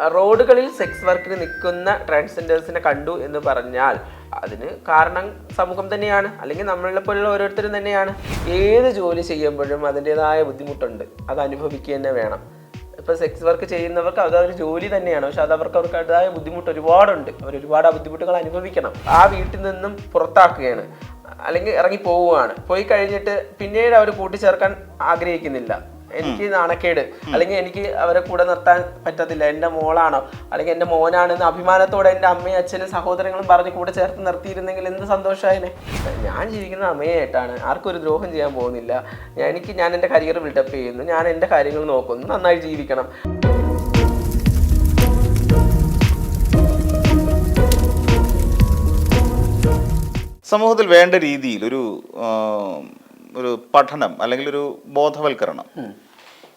റോഡുകളിൽ സെക്സ് വർക്കിന് നിൽക്കുന്ന ട്രാൻസ്ജെൻഡേഴ്സിനെ കണ്ടു എന്ന് പറഞ്ഞാൽ അതിന് കാരണം സമൂഹം തന്നെയാണ്. അല്ലെങ്കിൽ നമ്മളെ പോലുള്ള ഓരോരുത്തരും തന്നെയാണ്. ഏത് ജോലി ചെയ്യുമ്പോഴും അതിന്റെതായ ബുദ്ധിമുട്ടുണ്ട്. അത് അനുഭവിക്കുക തന്നെ വേണം. ഇപ്പൊ സെക്സ് വർക്ക് ചെയ്യുന്നവർക്ക് അതൊരു ജോലി തന്നെയാണ്. പക്ഷെ അത് അവർക്ക് അവർക്കതായ ബുദ്ധിമുട്ട് ഒരുപാടുണ്ട്. അവർ ഒരുപാട് ആ ബുദ്ധിമുട്ടുകൾ അനുഭവിക്കണം. ആ വീട്ടിൽ നിന്നും പുറത്താക്കുകയാണ്. അല്ലെങ്കിൽ ഇറങ്ങി പോവുകയാണ് പോയി കഴിഞ്ഞിട്ട് പിന്നീട് അവർ കൂട്ടിച്ചേർക്കാൻ ആഗ്രഹിക്കുന്നില്ല. എനിക്ക് നാണക്കേട്. അല്ലെങ്കിൽ എനിക്ക് അവരെ കൂടെ നിർത്താൻ പറ്റത്തില്ല. എന്റെ മോളാണോ. അല്ലെങ്കിൽ എന്റെ മോനാണെന്ന് അഭിമാനത്തോടെ എന്റെ അമ്മയും അച്ഛനും സഹോദരങ്ങളും പറഞ്ഞ് കൂടെ ചേർത്ത് നിർത്തിയിരുന്നെങ്കിൽ എന്ത് സന്തോഷമായിനെ ഞാൻ ജീവിക്കുന്ന അമ്മയായിട്ടാണ് ആർക്കും ഒരു ദ്രോഹം ചെയ്യാൻ പോകുന്നില്ല. എനിക്ക് ഞാൻ എന്റെ കരിയർ ബിൽഡപ്പ് ചെയ്യുന്നു. ഞാൻ എന്റെ കാര്യങ്ങൾ നോക്കുന്നു. നന്നായി ജീവിക്കണം. സമൂഹത്തിൽ വേണ്ട രീതിയിൽ ഒരു ഒരു പഠനം അല്ലെങ്കിൽ ഒരു ബോധവൽക്കരണം.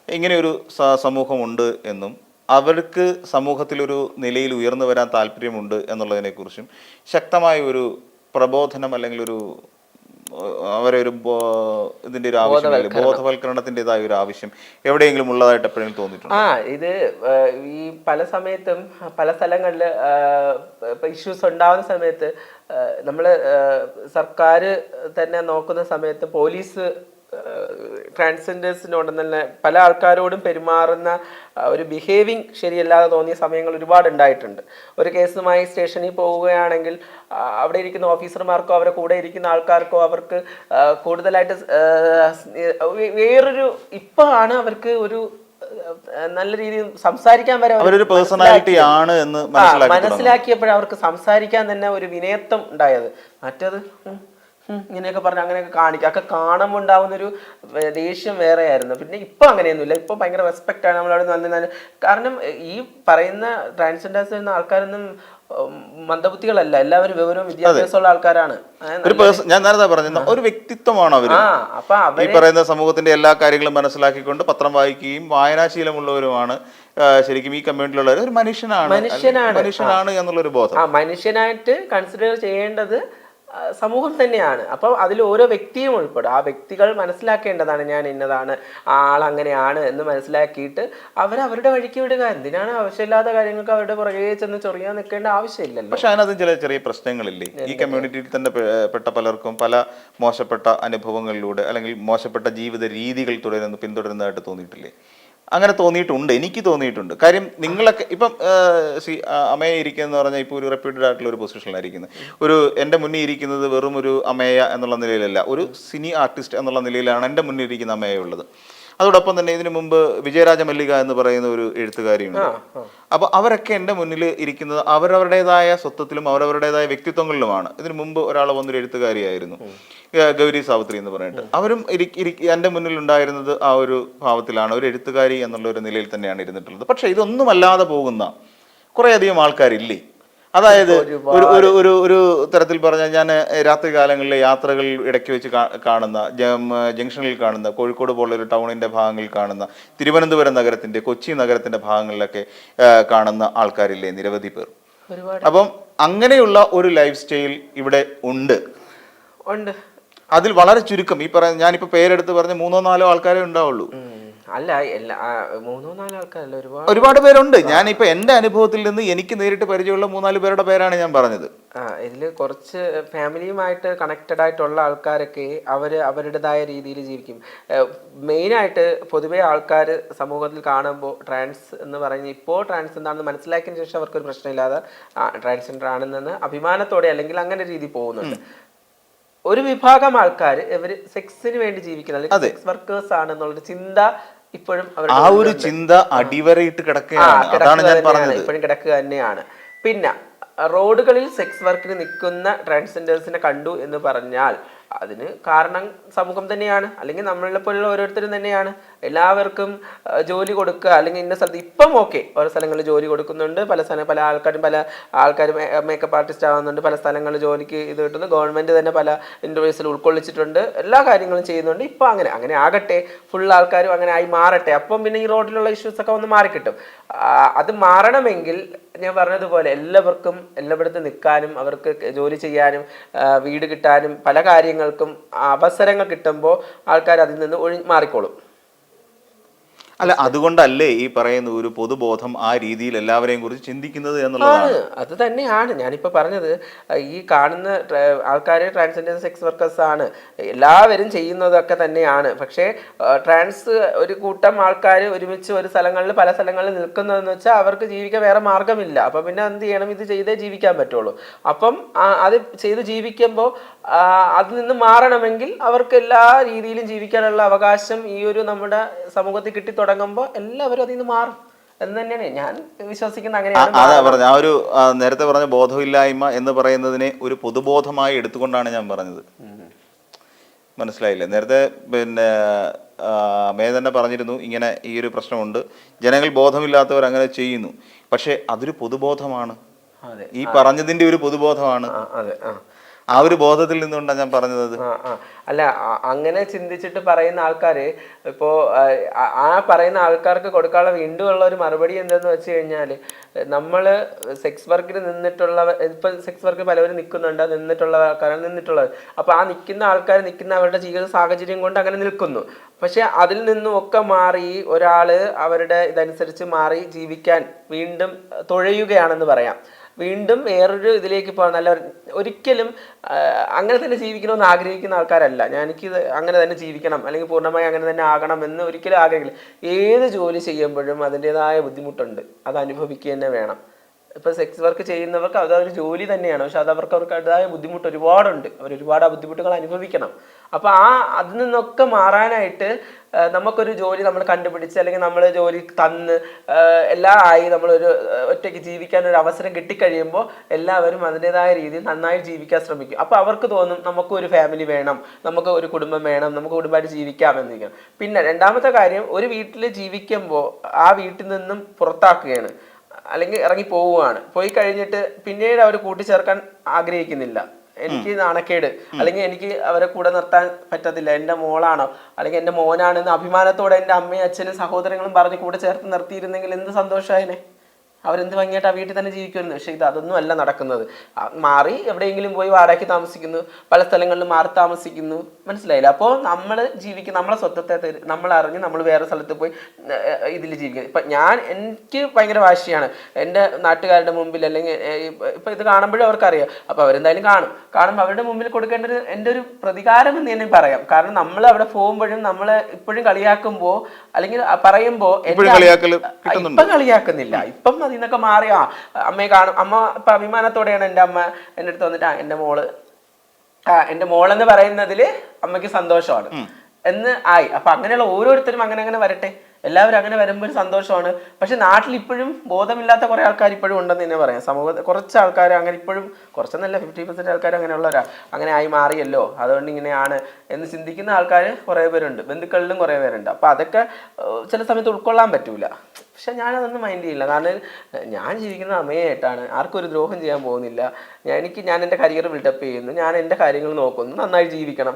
ഇങ്ങനെ ഒരു സ- സമൂഹമുണ്ട് എന്നും അവർക്ക് സമൂഹത്തിലൊരു നിലയിൽ ഉയർന്നു വരാൻ താല്പര്യമുണ്ട് എന്നുള്ളതിനെക്കുറിച്ചും ശക്തമായ ഒരു പ്രബോധനം അല്ലെങ്കിൽ ഒരു അവരെ ഒരു ഇതിന്റെ ഒരു ആവശ്യം ബോധവൽക്കരണത്തിന്റെതായ ഒരു ആവശ്യം എവിടെയെങ്കിലും ഉള്ളതായിട്ട് എപ്പോഴെങ്കിലും തോന്നിയിട്ടുണ്ട്? ആ ഇത് ഈ പല സമയത്തും പല സ്ഥലങ്ങളിൽ ഇഷ്യൂസ് ഉണ്ടാവുന്ന സമയത്ത് നമ്മൾ സർക്കാർ തന്നെ നോക്കുന്ന സമയത്ത് പോലീസ് ട്രാൻസ്ജെൻഡേഴ്സിനോട് തന്നെ പല ആൾക്കാരോടും പെരുമാറുന്ന ഒരു ബിഹേവിങ് ശരിയല്ലാതെ തോന്നിയ സമയങ്ങൾ ഒരുപാട് ഉണ്ടായിട്ടുണ്ട്. ഒരു കേസുമായി സ്റ്റേഷനിൽ പോവുകയാണെങ്കിൽ അവിടെ ഇരിക്കുന്ന ഓഫീസർമാർക്കോ അവരെ കൂടെ ഇരിക്കുന്ന ആൾക്കാർക്കോ അവർക്ക് കൂടുതലായിട്ട് വേറൊരു ഇപ്പോൾ ആണ് അവർക്ക് ഒരു നല്ല രീതിയിൽ സംസാരിക്കാൻ വരെ അവർ അവരൊരു പേഴ്സണാലിറ്റി ആണ് എന്ന് ആ, മനസ്സിലാക്കി തുടങ്ങും. മനസ്സിലാക്കിയപ്പോഴേ അവർക്ക് സംസാരിക്കാൻ തന്നെ ഒരു വിനയത്വം ഉണ്ടായത്. മറ്റത് ഇങ്ങനെയൊക്കെ പറഞ്ഞ് അങ്ങനെയൊക്കെ കാണിക്കുക ഒക്കെ കാണുമ്പോൾ ഉണ്ടാവുന്ന ഒരു ദേഷ്യം വേറെയായിരുന്നു. പിന്നെ ഇപ്പൊ അങ്ങനെയൊന്നുമില്ല. ഇപ്പൊ ഭയങ്കര റെസ്പെക്റ്റ് ആണ് നമ്മളവിടെ നല്ല നല്ല കാരണം ഈ പറയുന്ന ട്രാൻസ്ജെൻഡേഴ്സ് എന്ന ആൾക്കാരൊന്നും മന്ദബുദ്ധികളല്ല. എല്ലാവരും വിവരവും വിദ്യാഭ്യാസമുള്ള ആൾക്കാരാണ്. ഒരു ഞാൻ നേരത്തെ പറഞ്ഞു ഒരു വ്യക്തിത്വമാണ് അപ്പൊ ഈ പറയുന്ന സമൂഹത്തിന്റെ എല്ലാ കാര്യങ്ങളും മനസ്സിലാക്കിക്കൊണ്ട് പത്രം വായിക്കുകയും വായനാശീലമുള്ളവരുമാണ് ശരിക്കും ഈ കമ്മ്യൂണിറ്റിയിലുള്ളവർ ഒരു മനുഷ്യനാണ്. മനുഷ്യനാണ്. മനുഷ്യനാണ് എന്നുള്ളൊരു ബോധം. ആ മനുഷ്യനായിട്ട് കൺസിഡർ ചെയ്യേണ്ടത് സമൂഹം തന്നെയാണ്. അപ്പോൾ അതിൽ ഓരോ വ്യക്തിയും ഉൾപ്പെടും. ആ വ്യക്തികൾ മനസ്സിലാക്കേണ്ടതാണ് ഞാൻ ഇന്നതാണ് ആൾ അങ്ങനെയാണ് എന്ന് മനസ്സിലാക്കിയിട്ട് അവർ അവരുടെ വഴിക്ക് വിടുക. എന്തിനാണ് ആവശ്യമില്ലാത്ത കാര്യങ്ങൾക്ക് അവരുടെ പുറകെ ചെന്ന് ചൊറിയാൻ നിൽക്കേണ്ട ആവശ്യമില്ലല്ലോ. പക്ഷേ അതിനകത്ത് ചില ചെറിയ പ്രശ്നങ്ങളില്ലേ? ഈ കമ്മ്യൂണിറ്റിയിൽ തന്നെ പെട്ട പലർക്കും പല മോശപ്പെട്ട അനുഭവങ്ങളിലൂടെ അല്ലെങ്കിൽ മോശപ്പെട്ട ജീവിത രീതികൾ തുടരുന്നു പിന്തുടരുന്നതായിട്ട് തോന്നിയിട്ടില്ലേ? അങ്ങനെ തോന്നിയിട്ടുണ്ട് എനിക്ക് തോന്നിയിട്ടുണ്ട്. കാര്യം നിങ്ങളൊക്കെ ഇപ്പം സി അമ്മയെ ഇരിക്കുന്ന പറഞ്ഞാൽ ഇപ്പോൾ ഒരു റെപ്യൂട്ടഡ് ആയിട്ടുള്ള ഒരു പൊസിഷനിലായിരിക്കുന്നത് ഒരു എന്റെ മുന്നിൽ ഇരിക്കുന്നത് വെറും ഒരു അമ്മയ എന്നുള്ള നിലയിലല്ല ഒരു സിനി ആർട്ടിസ്റ്റ് എന്നുള്ള നിലയിലാണ് എന്റെ മുന്നിൽ ഇരിക്കുന്ന അമ്മയ ഉള്ളത്. അതോടൊപ്പം തന്നെ ഇതിനു മുമ്പ് വിജയരാജ മല്ലിക എന്ന് പറയുന്ന ഒരു എഴുത്തുകാരിയുണ്ട്. അപ്പൊ അവരൊക്കെ എന്റെ മുന്നിൽ ഇരിക്കുന്നത് അവരവരുടേതായ സ്വത്വത്തിലും അവരവരുടേതായ വ്യക്തിത്വങ്ങളിലുമാണ്. ഇതിനു മുമ്പ് ഒരാൾ വന്നൊരു എഴുത്തുകാരിയായിരുന്നു. ഗൗരി സാവിത്രി എന്ന് പറഞ്ഞിട്ട്. അവരും എന്റെ മുന്നിൽ ഉണ്ടായിരുന്നത് ആ ഒരു ഭാവത്തിലാണ്. ഒരു എഴുത്തുകാരി എന്നുള്ള ഒരു നിലയിൽ തന്നെയാണ് ഇരുന്നിട്ടുള്ളത്. പക്ഷെ ഇതൊന്നുമല്ലാതെ പോകുന്ന കുറേയധികം ആൾക്കാരില്ലേ? അതായത് ഒരു ഒരു ഒരു ഒരു തരത്തിൽ പറഞ്ഞാൽ ഞാൻ രാത്രി കാലങ്ങളിലെ യാത്രകൾ ഇടയ്ക്ക് വെച്ച് കാണുന്ന ജംഗ്ഷനിൽ കാണുന്ന കോഴിക്കോട് പോലുള്ള ഒരു ടൗണിന്റെ ഭാഗങ്ങളിൽ കാണുന്ന തിരുവനന്തപുരം നഗരത്തിന്റെ കൊച്ചി നഗരത്തിന്റെ ഭാഗങ്ങളിലൊക്കെ കാണുന്ന ആൾക്കാരില്ലേ? നിരവധി പേർ. അപ്പം അങ്ങനെയുള്ള ഒരു ലൈഫ് സ്റ്റൈൽ ഇവിടെ ഉണ്ട്. ഉണ്ട്. അതിൽ വളരെ ചുരുക്കം. ഈ പറയുന്ന ഞാനിപ്പോ പേരെടുത്ത് പറഞ്ഞ മൂന്നോ നാലോ ആൾക്കാരെ ഉണ്ടാവുള്ളൂ. അല്ല എല്ലാ മൂന്നോ നാലോ ആൾക്കാരല്ല ഒരുപാട്? ഒരുപാട് പേരുണ്ട്. ഞാനിപ്പോ എന്റെ അനുഭവത്തിൽ നിന്ന് എനിക്ക് നേരിട്ട് പരിചയമുള്ള മൂന്നാൽ പേരുടെ പേരാണ് ഞാൻ പറഞ്ഞത്. ആ ഇതിൽ കുറച്ച് ഫാമിലിയുമായിട്ട് കണക്റ്റഡ് ആയിട്ടുള്ള ആൾക്കാരൊക്കെ അവർ അവരുടേതായ രീതിയിൽ ജീവിക്കും. മെയിൻ ആയിട്ട് പൊതുവേ ആൾക്കാർ സമൂഹത്തിൽ കാണുമ്പോൾ ട്രാൻസ് എന്ന് പറഞ്ഞ് ഇപ്പോൾ ട്രാൻസ് എന്താണെന്ന് മനസ്സിലാക്കിയതിന് ശേഷം അവർക്കൊരു പ്രശ്നമില്ലാതെ ട്രാൻസ്ജെൻഡർ ആണെന്ന് അഭിമാനത്തോടെ അല്ലെങ്കിൽ അങ്ങനെ രീതി പോകുന്നുണ്ട്. ഒരു വിഭാഗം ആൾക്കാർ ഇവർ സെക്സിന് വേണ്ടി ജീവിക്കുന്ന അല്ലെങ്കിൽ സെക്സ് വർക്കേഴ്സ് ആണെന്നുള്ള ചിന്ത ഇപ്പോഴും ആ ഒരു ചിന്ത അടിവരയിട്ട് കിടക്കുകയാണ്. അതാണ് ഞാൻ പറഞ്ഞത്. ഇപ്പോഴും കിടക്കുക തന്നെയാണ്. പിന്നെ റോഡുകളിൽ സെക്സ് വർക്കിന് നിൽക്കുന്ന ട്രാൻസ്ജെൻഡേഴ്സിനെ കണ്ടു എന്ന് പറഞ്ഞാൽ അതിന് കാരണം സമൂഹം തന്നെയാണ്. അല്ലെങ്കിൽ നമ്മളെ പോലുള്ള ഓരോരുത്തരും തന്നെയാണ്. എല്ലാവർക്കും ജോലി കൊടുക്കുക അല്ലെങ്കിൽ ഇന്ന സ്ഥലത്ത് ഇപ്പം ഓക്കെ ഓരോ സ്ഥലങ്ങളിൽ ജോലി കൊടുക്കുന്നുണ്ട്. പല സ്ഥലം പല ആൾക്കാരും പല ആൾക്കാരും മേക്കപ്പ് ആർട്ടിസ്റ്റ് ആവുന്നുണ്ട്. പല സ്ഥലങ്ങളിൽ ജോലിക്ക് ഇത് കിട്ടുന്നു. ഗവൺമെന്റ് തന്നെ പല ഇന്റർവ്യൂസിൽ ഉൾക്കൊള്ളിച്ചിട്ടുണ്ട്. എല്ലാ കാര്യങ്ങളും ചെയ്യുന്നുണ്ട്. ഇപ്പം അങ്ങനെ അങ്ങനെ ആകട്ടെ. ഫുൾ ആൾക്കാരും അങ്ങനെ ആയി മാറട്ടെ. അപ്പം പിന്നെ ഈ റോഡിലുള്ള ഇഷ്യൂസൊക്കെ ഒന്ന് മാറിക്കിട്ടും. അത് മാറണമെങ്കിൽ ഞാൻ പറഞ്ഞതുപോലെ എല്ലാവർക്കും എല്ലായിടത്തും നിൽക്കാനും അവർക്ക് ജോലി ചെയ്യാനും വീട് കിട്ടാനും പല കാര്യങ്ങൾക്കും അവസരങ്ങൾ കിട്ടുമ്പോൾ ആൾക്കാർ അതിൽ നിന്ന് ഒഴി മാറിക്കോളും. അല്ല അതുകൊണ്ടല്ലേ ഈ പറയുന്ന ഒരു പൊതുബോധം ആ രീതിയിൽ എല്ലാവരെയും കുറിച്ച് ചിന്തിക്കുന്നത് എന്നുള്ളതാണ്. അത് തന്നെയാണ്. ഞാനിപ്പോൾ പറഞ്ഞത് ഈ കാണുന്ന ആൾക്കാർ ട്രാൻസ്ജെൻഡർ സെക്സ് വർക്കേഴ്സ് ആണ്. എല്ലാവരും ചെയ്യുന്നതൊക്കെ തന്നെയാണ്. പക്ഷേ ട്രാൻസ് ഒരു കൂട്ടം ആൾക്കാർ ഒരുമിച്ച് ഒരു സ്ഥലങ്ങളിൽ പല സ്ഥലങ്ങളിൽ നിൽക്കുന്നതെന്ന് വെച്ചാൽ അവർക്ക് ജീവിക്കാൻ വേറെ മാർഗമില്ല. അപ്പം പിന്നെ എന്ത് ചെയ്യണം? ഇത് ചെയ്തേ ജീവിക്കാൻ പറ്റുള്ളൂ. അപ്പം അത് ചെയ്ത് ജീവിക്കുമ്പോൾ അതിൽ നിന്ന് മാറണമെങ്കിൽ അവർക്ക് എല്ലാ രീതിയിലും ജീവിക്കാനുള്ള അവകാശം ഈ ഒരു നമ്മുടെ സമൂഹത്തിൽ കിട്ടി തുടങ്ങുമ്പോൾ എല്ലാവരും അതിൽ നിന്ന് മാറും എന്ന് തന്നെയാണ്. ഞാൻ വിശ്വസിക്കുന്ന അങ്ങനെയാണ് അതാ പറഞ്ഞ ആ ഒരു നേരത്തെ പറഞ്ഞ ബോധമില്ലായ്മ എന്ന് പറയുന്നതിനെ ഒരു പൊതുബോധമായി എടുത്തുകൊണ്ടാണ് ഞാൻ പറഞ്ഞത്. മനസ്സിലായില്ലേ? നേരത്തെ പിന്നെ മേ തന്നെ പറഞ്ഞിരുന്നു ഇങ്ങനെ ഈ ഒരു പ്രശ്നമുണ്ട്. ജനങ്ങൾ ബോധമില്ലാത്തവർ അങ്ങനെ ചെയ്യുന്നു. പക്ഷേ അതൊരു പൊതുബോധമാണ്. ഈ പറഞ്ഞതിന്റെ ഒരു പൊതുബോധമാണ്. അതെ. ആ ഒരു ബോധത്തിൽ നിന്നുകൊണ്ടാണ് ഞാൻ പറഞ്ഞത്. അല്ല അങ്ങനെ ചിന്തിച്ചിട്ട് പറയുന്ന ആൾക്കാര് ഇപ്പോ ആ, ആ പറയുന്ന ആൾക്കാർക്ക് കൊടുക്കാനുള്ള വീണ്ടും ഉള്ള ഒരു മറുപടി എന്തെന്ന് വെച്ച് കഴിഞ്ഞാൽ നമ്മൾ സെക്സ് വർക്കിൽ നിന്നിട്ടുള്ള ഇപ്പൊ സെക്സ് വർക്കിൽ പലവരും നിൽക്കുന്നുണ്ട് നിന്നിട്ടുള്ള ആൾക്കാരാണ് നിന്നിട്ടുള്ളത്. അപ്പോൾ ആ നിൽക്കുന്ന ആൾക്കാർ നിൽക്കുന്ന അവരുടെ ജീവിത സാഹചര്യം കൊണ്ട് അങ്ങനെ നിൽക്കുന്നു. പക്ഷേ അതിൽ നിന്നും ഒക്കെ മാറി ഒരാൾ അവരുടെ ഇതനുസരിച്ച് മാറി ജീവിക്കാൻ വീണ്ടും തുഴയുകയാണെന്ന് പറയാം. വീണ്ടും വേറൊരു ഇതിലേക്ക് പോകാൻ നല്ല ഒരിക്കലും അങ്ങനെ തന്നെ ജീവിക്കണമെന്ന് ആഗ്രഹിക്കുന്ന ആൾക്കാരല്ല. ഞാൻ എനിക്ക് അങ്ങനെ തന്നെ ജീവിക്കണം അല്ലെങ്കിൽ പൂർണമായി അങ്ങനെ തന്നെ ആകണം എന്ന് ഒരിക്കലും ആഗ്രഹിക്കില്ല ഏത് ജോലി ചെയ്യുമ്പോഴും അതിന്റെതായ ബുദ്ധിമുട്ടുണ്ട്. അത് അനുഭവിക്കുക തന്നെ വേണം. ഇപ്പൊ സെക്സ് വർക്ക് ചെയ്യുന്നവർക്ക് അതൊരു ജോലി തന്നെയാണ്. പക്ഷെ അത് അവർക്ക് അവർക്കതായ ബുദ്ധിമുട്ട് ഒരുപാടുണ്ട്. അവർ ഒരുപാട് ആ ബുദ്ധിമുട്ടുകൾ അനുഭവിക്കണം. അപ്പൊ ആ അതിൽ നിന്നൊക്കെ മാറാനായിട്ട് നമുക്കൊരു ജോലി നമ്മൾ കണ്ടുപിടിച്ച് അല്ലെങ്കിൽ നമ്മൾ ജോലി തന്ന് എല്ലാം ആയി നമ്മളൊരു ഒറ്റയ്ക്ക് ജീവിക്കാൻ ഒരു അവസരം കിട്ടിക്കഴിയുമ്പോൾ എല്ലാവരും അതിന്റെതായ രീതിയിൽ നന്നായി ജീവിക്കാൻ ശ്രമിക്കും. അപ്പോൾ അവർക്ക് തോന്നും നമുക്ക് ഒരു ഫാമിലി വേണം നമുക്ക് ഒരു കുടുംബം വേണം നമുക്ക് കുടുംബമായിട്ട് ജീവിക്കാം എന്നിരിക്കണം പിന്നെ രണ്ടാമത്തെ കാര്യം ഒരു വീട്ടിൽ ജീവിക്കുമ്പോൾ ആ വീട്ടിൽ നിന്നും പുറത്താക്കുകയാണ്. അല്ലെങ്കിൽ ഇറങ്ങി പോവുകയാണ് പോയി കഴിഞ്ഞിട്ട് പിന്നീട് അവർ കൂട്ടിച്ചേർക്കാൻ ആഗ്രഹിക്കുന്നില്ല. എനിക്ക് നാണക്കേട്. അല്ലെങ്കിൽ എനിക്ക് അവരെ കൂടെ നിർത്താൻ പറ്റത്തില്ല. എന്റെ മോളാണോ? അല്ലെങ്കിൽ എന്റെ മോനാണെന്ന് അഭിമാനത്തോടെ എന്റെ അമ്മയും അച്ഛനും സഹോദരങ്ങളും പറഞ്ഞ് കൂടെ ചേർത്ത് നിർത്തിയിരുന്നെങ്കിൽ എന്ത് സന്തോഷമായനെ? അവരെന്ത് ഭംഗിയായിട്ട് ആ വീട്ടിൽ തന്നെ ജീവിക്കുമായിരുന്നു. പക്ഷേ ഇത് അതൊന്നും അല്ല നടക്കുന്നത്. മാറി എവിടെയെങ്കിലും പോയി വാടകയ്ക്ക് താമസിക്കുന്നു പല സ്ഥലങ്ങളിലും മാറി താമസിക്കുന്നു. മനസ്സിലായില്ല. അപ്പോൾ നമ്മൾ ജീവിക്കുന്ന നമ്മളെ സ്വത്വത്തെ നമ്മൾ അറിഞ്ഞ് നമ്മൾ വേറെ സ്ഥലത്ത് പോയി ഇതിൽ ജീവിക്കുന്നു ഇപ്പം ഞാൻ എനിക്ക് ഭയങ്കര വാശിയാണ്. എന്റെ നാട്ടുകാരുടെ മുമ്പിൽ അല്ലെങ്കിൽ ഇപ്പ- ഇത് കാണുമ്പോഴും അവർക്കറിയാം. അപ്പോൾ അവരെന്തായാലും കാണും. കാണുമ്പോൾ അവരുടെ മുമ്പിൽ കൊടുക്കേണ്ട ഒരു എന്റെ ഒരു പ്രതികാരം എന്ന് തന്നെ പറയാം. കാരണം നമ്മൾ അവിടെ പോകുമ്പോഴും നമ്മളെ ഇപ്പോഴും കളിയാക്കുമ്പോൾ അല്ലെങ്കിൽ പറയുമ്പോൾ ഇപ്പം കളിയാക്കുന്നില്ല. ഇപ്പം അതിൽ നിന്നൊക്കെ മാറിയാ? അമ്മയെ കാണും. അമ്മ ഇപ്പൊ അഭിമാനത്തോടെയാണ് എന്റെ അമ്മ എന്റെ അടുത്ത് വന്നിട്ട് ആ എന്റെ മോൾ. ആ എന്റെ മോളെന്ന് പറയുന്നതിൽ അമ്മയ്ക്ക് സന്തോഷമാണ്. എന്ന് ആയി. അപ്പൊ അങ്ങനെയുള്ള ഓരോരുത്തരും അങ്ങനെ അങ്ങനെ വരട്ടെ. എല്ലാവരും അങ്ങനെ വരുമ്പോൾ ഒരു സന്തോഷമാണ്. പക്ഷെ നാട്ടിൽ ഇപ്പോഴും ബോധമില്ലാത്ത കുറെ ആൾക്കാർ ഇപ്പോഴും ഉണ്ടെന്ന് തന്നെ പറയാം. സമൂഹ കുറച്ച് ആൾക്കാർ അങ്ങനെ ഇപ്പോഴും കുറച്ചെന്നല്ല ഫിഫ്റ്റി പെർസെന്റ് ആൾക്കാർ അങ്ങനെയുള്ളവരാ അങ്ങനെ ആയി മാറിയല്ലോ. അതുകൊണ്ട് ഇങ്ങനെയാണ് എന്ന് ചിന്തിക്കുന്ന ആൾക്കാർ കുറേ പേരുണ്ട്. ബന്ധുക്കളിലും കുറേ പേരുണ്ട്. അപ്പൊ അതൊക്കെ ചില സമയത്ത് ഉൾക്കൊള്ളാൻ പറ്റൂല. പക്ഷെ ഞാനതൊന്നും മൈൻഡ് ചെയ്യില്ല. കാരണം ഞാൻ ജീവിക്കുന്ന അമ്മയായിട്ടാണ് ആർക്കും ഒരു ദ്രോഹം ചെയ്യാൻ പോകുന്നില്ല. എനിക്ക് ഞാൻ എന്റെ കരിയർ ബിൽഡപ്പ് ചെയ്യുന്നു. ഞാൻ എന്റെ കാര്യങ്ങൾ നോക്കുന്നു. നന്നായി ജീവിക്കണം.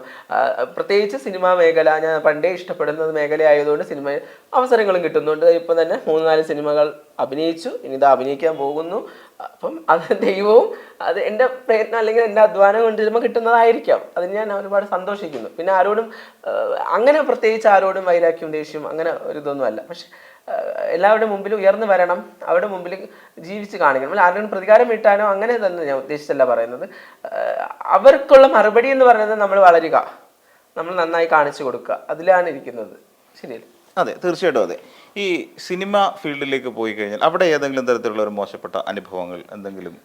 പ്രത്യേകിച്ച് സിനിമാ മേഖല. ഞാൻ പണ്ടേ ഇഷ്ടപ്പെടുന്ന മേഖലയായതുകൊണ്ട് സിനിമ അവസരങ്ങളും കിട്ടുന്നുണ്ട്. ഇപ്പം തന്നെ മൂന്ന് നാല് സിനിമകൾ അഭിനയിച്ചു. ഇനി ഇത് അഭിനയിക്കാൻ പോകുന്നു. അപ്പം അത് ദൈവവും അത് എന്റെ പ്രയത്നം അല്ലെങ്കിൽ എന്റെ അധ്വാനം കൊണ്ട് ചിലപ്പോൾ കിട്ടുന്നതായിരിക്കാം. അതിന് ഞാൻ ഒരുപാട് സന്തോഷിക്കുന്നു. പിന്നെ ആരോടും അങ്ങനെ പ്രത്യേകിച്ച് ആരോടും വൈരാഗ്യം ദേഷ്യം അങ്ങനെ ഒരു ഇതൊന്നും അല്ല. പക്ഷെ എല്ലാവരുടെ മുമ്പിൽ ഉയർന്നു വരണം അവരുടെ മുമ്പിൽ ജീവിച്ച് കാണിക്കണം. അല്ല ആരുടെയും പ്രതികാരം വീട്ടാനോ അങ്ങനെ തന്നെ ഞാൻ ഉദ്ദേശിച്ചല്ല പറയുന്നത്. അവർക്കുള്ള മറുപടി എന്ന് പറയുന്നത് നമ്മൾ വളരുക. നമ്മൾ നന്നായി കാണിച്ചു കൊടുക്കുക. അതിലാണ് ഇരിക്കുന്നത്. ശരിയല്ലേ? അതെ തീർച്ചയായിട്ടും അതെ. ഈ സിനിമ ഫീൽഡിലേക്ക് പോയി കഴിഞ്ഞാൽ അവിടെ ഏതെങ്കിലും തരത്തിലുള്ള ഒരു മോശപ്പെട്ട അനുഭവങ്ങൾ എന്തെങ്കിലും?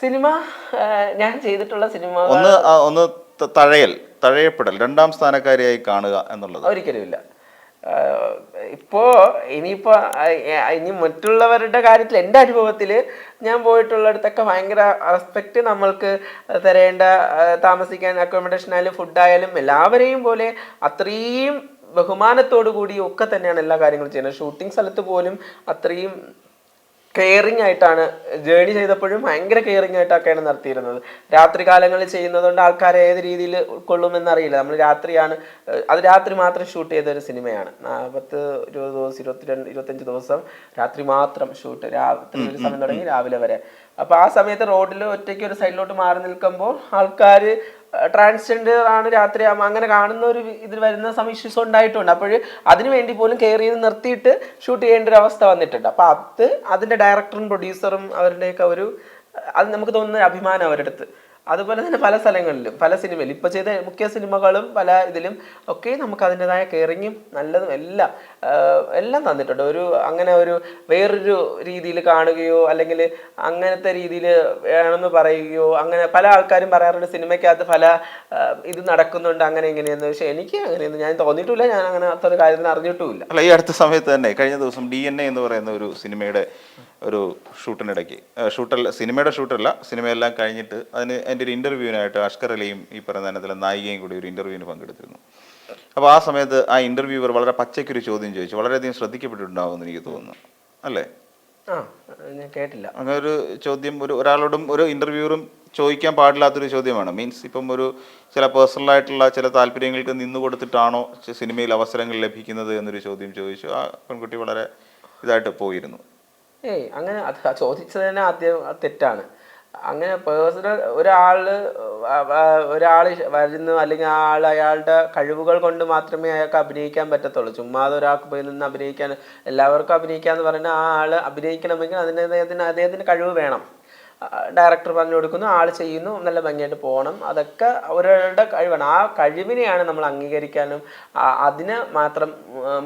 സിനിമ ഞാൻ ചെയ്തിട്ടുള്ള സിനിമ ഒന്ന് ഒന്ന് തഴയൽ തഴയപ്പെടൽ രണ്ടാം സ്ഥാനക്കാരിയായി കാണുക എന്നുള്ളത്. ഒരിക്കലുമില്ല. ആഹ് ഇപ്പോ ഇനിയിപ്പോ ആഹ് ഏ- ഇനി മറ്റുള്ളവരുടെ കാര്യത്തിൽ എന്റെ അനുഭവത്തിൽ ഞാൻ പോയിട്ടുള്ളിടത്തൊക്കെ ഭയങ്കര റെസ്പെക്റ്റ് നമ്മൾക്ക് തരേണ്ട താമസിക്കാൻ അക്കോമഡേഷൻ ആയാലും ഫുഡായാലും എല്ലാവരെയും പോലെ അത്രയും ബഹുമാനത്തോടു കൂടി ഒക്കെ തന്നെയാണ് എല്ലാ കാര്യങ്ങളും ചെയ്യുന്നത്. ഷൂട്ടിംഗ് സ്ഥലത്ത് പോലും അത്രയും കെയറിങ് ആയിട്ടാണ് ജേണി ചെയ്തപ്പോഴും ഭയങ്കര കെയറിങ് ആയിട്ടൊക്കെയാണ് നടത്തിയിരുന്നത്. രാത്രി കാലങ്ങളിൽ ചെയ്യുന്നതുകൊണ്ട് ആൾക്കാർ ഏത് രീതിയിൽ ഉൾക്കൊള്ളുമെന്ന് അറിയില്ല. നമ്മൾ രാത്രിയാണ് അത് രാത്രി മാത്രം ഷൂട്ട് ചെയ്ത ഒരു സിനിമയാണ്. നാൽപ്പത്ത് ഇരുപത് ദിവസം ഇരുപത്തിരണ്ട് ഇരുപത്തഞ്ച് ദിവസം രാത്രി മാത്രം ഷൂട്ട് രാത്രി ഒരു സമയം തുടങ്ങി രാവിലെ വരെ. അപ്പോൾ ആ സമയത്ത് റോഡിൽ ഒറ്റയ്ക്ക് ഒരു സൈഡിലോട്ട് മാറി നിൽക്കുമ്പോൾ ആൾക്കാർ ട്രാൻസ്ജെൻഡർ ആണ് രാത്രി അങ്ങനെ കാണുന്ന ഒരു ഇതിൽ വരുന്ന സം ഇഷ്യൂസ് ഉണ്ടായിട്ടുണ്ട്. അപ്പോൾ അതിനു വേണ്ടി പോലും കെയർ ചെയ്ത് നിർത്തിയിട്ട് ഷൂട്ട് ചെയ്യേണ്ട ഒരു അവസ്ഥ വന്നിട്ടുണ്ട്. അപ്പൊ അത് അതിന്റെ ഡയറക്ടറും പ്രൊഡ്യൂസറും അവരുടെയൊക്കെ ഒരു അത് നമുക്ക് തോന്നുന്ന അഭിമാനം അവരുടെ അടുത്ത്. അതുപോലെ തന്നെ പല സ്ഥലങ്ങളിലും പല സിനിമയിലും. ഇപ്പോൾ ചെയ്ത മുഖ്യ സിനിമകളും പല ഇതിലും ഒക്കെ നമുക്ക് അതിന്റെതായ കെയറിങ്ങും നല്ലതും എല്ലാം എല്ലാം തന്നിട്ടുണ്ട്. ഒരു അങ്ങനെ ഒരു വേറൊരു രീതിയിൽ കാണുകയോ അല്ലെങ്കിൽ അങ്ങനത്തെ രീതിയിൽ വേണമെന്ന് പറയുകയോ അങ്ങനെ പല ആൾക്കാരും പറയാറുണ്ട് സിനിമയ്ക്കകത്ത് പല ഇത് നടക്കുന്നുണ്ട് അങ്ങനെ ഇങ്ങനെയെന്ന്. പക്ഷെ എനിക്ക് അങ്ങനെയൊന്നും ഞാൻ തോന്നിയിട്ടില്ല. ഞാൻ അങ്ങനെ അത്ര കാര്യത്തിന് അറിഞ്ഞിട്ടുമില്ല. അല്ല ഈ അടുത്ത സമയത്ത് തന്നെ കഴിഞ്ഞ ദിവസം ഡി എൻ എ എന്ന് പറയുന്ന ഒരു സിനിമയുടെ ഒരു ഷൂട്ടിനിടയ്ക്ക് ഷൂട്ടല്ല സിനിമയുടെ ഷൂട്ടല്ല സിനിമയെല്ലാം കഴിഞ്ഞിട്ട് അതിന് എന്റെ ഒരു ഇന്റർവ്യൂവിനായിട്ട് അഷ്കർ അലിയും ഈ പറയുന്ന അതിനകത്തിലെ നായികയും കൂടി ഒരു ഇന്റർവ്യൂവിന് പങ്കെടുത്തിരുന്നു. അപ്പോൾ ആ സമയത്ത് ആ ഇന്റർവ്യൂവർ വളരെ പച്ചയ്ക്കൊരു ചോദ്യം ചോദിച്ചു. വളരെയധികം ശ്രദ്ധിക്കപ്പെട്ടിട്ടുണ്ടാവുമെന്ന് എനിക്ക് തോന്നുന്നു. അല്ലേ? കേട്ടില്ല. അങ്ങനെ ഒരു ചോദ്യം ഒരു ഒരാളോടും ഒരു ഇന്റർവ്യൂറും ചോദിക്കാൻ പാടില്ലാത്തൊരു ചോദ്യമാണ്. മീൻസ് ഇപ്പം ഒരു ചില പേഴ്സണലായിട്ടുള്ള ചില താല്പര്യങ്ങൾക്ക് നിന്ന് കൊടുത്തിട്ടാണോ സിനിമയിൽ അവസരങ്ങൾ ലഭിക്കുന്നത് എന്നൊരു ചോദ്യം ചോദിച്ചു. ആ പെൺകുട്ടി വളരെ ഇതായിട്ട് പോയിരുന്നു. ഏയ് അങ്ങനെ ചോദിച്ചത് തന്നെ ആദ്യം തെറ്റാണ്. അങ്ങനെ പേഴ്സണൽ ഒരാൾ ഒരാൾ വരുന്നു അല്ലെങ്കിൽ ആൾ അയാളുടെ കഴിവുകൾ കൊണ്ട് മാത്രമേ അയാൾക്ക് അഭിനയിക്കാൻ പറ്റത്തുള്ളൂ. ചുമ്മാതെ ഒരാൾക്ക് പോയി നിന്ന് അഭിനയിക്കാൻ എല്ലാവർക്കും അഭിനയിക്കാന്ന് പറഞ്ഞാൽ ആ ആൾ അഭിനയിക്കണമെങ്കിൽ അതിന് അദ്ദേഹത്തിന് അദ്ദേഹത്തിന് കഴിവ് വേണം. ഡയറക്ടർ പറഞ്ഞു കൊടുക്കുന്നു ആൾ ചെയ്യുന്നു നല്ല ഭംഗിയായിട്ട് പോകണം. അതൊക്കെ ഒരാളുടെ കഴിവാണ്. ആ കഴിവിനെയാണ് നമ്മൾ അംഗീകരിക്കാനും അതിനെ മാത്രം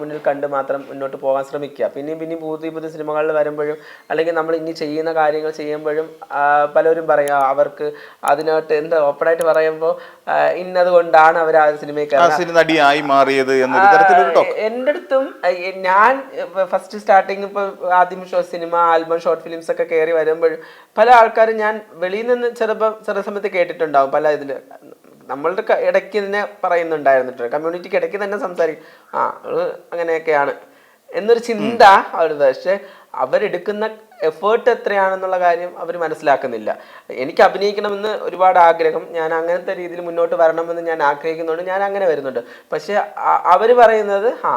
മുന്നിൽ കണ്ട് മാത്രം മുന്നോട്ട് പോകാൻ ശ്രമിക്കുക. പിന്നെയും പിന്നെയും പുതിയ പുതിയ സിനിമകളിൽ വരുമ്പോഴും അല്ലെങ്കിൽ നമ്മൾ ഇനി ചെയ്യുന്ന കാര്യങ്ങൾ ചെയ്യുമ്പോഴും പലരും പറയാം അവർക്ക് അതിനകത്ത് എന്താ ഓപ്പണായിട്ട് പറയുമ്പോൾ ഇന്നതുകൊണ്ടാണ് അവർ ആ സിനിമയിൽ ആ സിനിമ നടിയായി മാറിയത് എന്റെ അടുത്തും ഞാൻ ഫസ്റ്റ് സ്റ്റാർട്ടിങ് ഇപ്പോൾ ആദ്യം show cinema album short films ഒക്കെ കയറി വരുമ്പോഴും പല ആൾക്കാരും ഞാൻ വെളിയിൽ നിന്ന് ചിലപ്പോൾ ചില സമയത്ത് കേട്ടിട്ടുണ്ടാവും. പല ഇതിൽ നമ്മളുടെ ഇടയ്ക്ക് തന്നെ പറയുന്നുണ്ടായിരുന്നിട്ട് കമ്മ്യൂണിറ്റിക്ക് ഇടയ്ക്ക് തന്നെ സംസാരിക്കും. ആ അങ്ങനെയൊക്കെയാണ്. എന്നൊരു ചിന്ത അവരുത് പക്ഷെ അവരെടുക്കുന്ന എഫേർട്ട് എത്രയാണെന്നുള്ള കാര്യം അവർ മനസ്സിലാക്കുന്നില്ല. എനിക്ക് അഭിനയിക്കണമെന്ന് ഒരുപാട് ആഗ്രഹം. ഞാൻ അങ്ങനത്തെ രീതിയിൽ മുന്നോട്ട് വരണമെന്ന് ഞാൻ ആഗ്രഹിക്കുന്നുണ്ട് ഞാൻ അങ്ങനെ വരുന്നുണ്ട്. പക്ഷേ അവർ പറയുന്നത് ആ